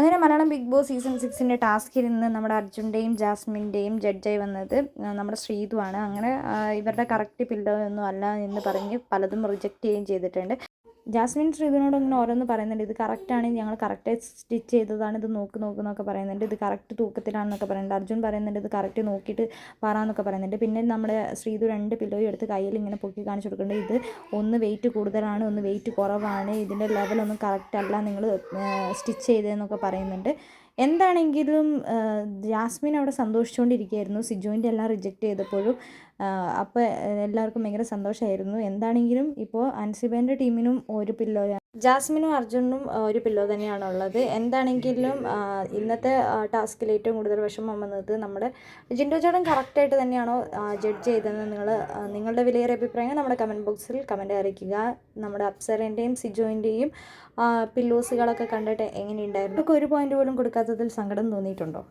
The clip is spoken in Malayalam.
അങ്ങനെ മലയാളം ബിഗ് ബോസ് സീസൺ സിക്സിന്റെ ടാസ്കിൽ നിന്ന് നമ്മുടെ അർജുന്റെയും ജാസ്മിന്റെയും ജഡ്ജായി വന്നത് നമ്മുടെ ശ്രീതുവാണ്. അങ്ങനെ ഇവരുടെ കറക്റ്റ് പില്ലോ ഒന്നും അല്ല എന്ന് പറഞ്ഞ് പലതും റിജക്റ്റ് ചെയ്യുകയും ചെയ്തിട്ടുണ്ട്. ജാസ്മിൻ ശ്രീധുവിനോട് ഇങ്ങനെ ഓരോന്ന് പറയുന്നുണ്ട്. ഇത് കറക്റ്റാണ് ഞങ്ങൾ കറക്റ്റായി സ്റ്റിച്ച് ചെയ്തതാണ് ഇത് നോക്ക് നോക്ക് എന്നൊക്കെ പറയുന്നുണ്ട്. ഇത് കറക്റ്റ് തൂക്കത്തിലാണെന്നൊക്കെ പറയുന്നുണ്ട്. അർജുൻ പറയുന്നുണ്ട് ഇത് കറക്റ്റ് നോക്കിയിട്ട് പറയാന്നൊക്കെ പറയുന്നുണ്ട്. പിന്നെ നമ്മുടെ ശ്രീധു രണ്ട് പില്ലോയും എടുത്ത് കയ്യിൽ ഇങ്ങനെ പൊക്കി കാണിച്ചു കൊടുക്കുന്നുണ്ട്. ഇത് ഒന്ന് വെയിറ്റ് കൂടുതലാണ് ഒന്ന് വെയിറ്റ് കുറവാണ്. ഇതിന്റെ ലെവലൊന്നും കറക്റ്റ് അല്ല നിങ്ങൾ സ്റ്റിച്ച് ചെയ്തതെന്നൊക്കെ പറയുന്നുണ്ട്. എന്താണെങ്കിലും ജാസ്മിൻ അവിടെ സന്തോഷിച്ചുകൊണ്ടിരിക്കുകയായിരുന്നു സിജുവിന്റെ എല്ലാം റിജക്റ്റ് ചെയ്തപ്പോഴും അപ്പോൾ എല്ലാവർക്കും ഭയങ്കര സന്തോഷമായിരുന്നു എന്താണെങ്കിലും ഇപ്പോൾ അൻസിബേന്റെ ടീമിനും ഒരു പില്ലോ ജാസ്മിനും അർജുനും ഒരു പില്ലോ തന്നെയാണ് ഉള്ളത് എന്താണെങ്കിലും ഇന്നത്തെ ടാസ്കിൽ ഏറ്റവും കൂടുതൽ വിഷമം വന്നത് നമ്മുടെ ജിൻഡോ ചേട്ടൻ കറക്റ്റായിട്ട് തന്നെയാണോ ജഡ്ജ് ചെയ്തതെന്ന് നിങ്ങൾ നിങ്ങളുടെ വിലയേറിയ അഭിപ്രായങ്ങൾ നമ്മുടെ കമന്റ് ബോക്സിൽ കമന്റ് അറിയിക്കുക. നമ്മുടെ അപ്സറിന്റെയും സിജോയിന്റെയും പില്ലോസുകളൊക്കെ കണ്ടിട്ട് എങ്ങനെയുണ്ടായിരുന്നു? ഒരു പോയിന്റ് പോലും കൊടുക്കാത്തതിൽ സങ്കടം തോന്നിയിട്ടുണ്ടോ?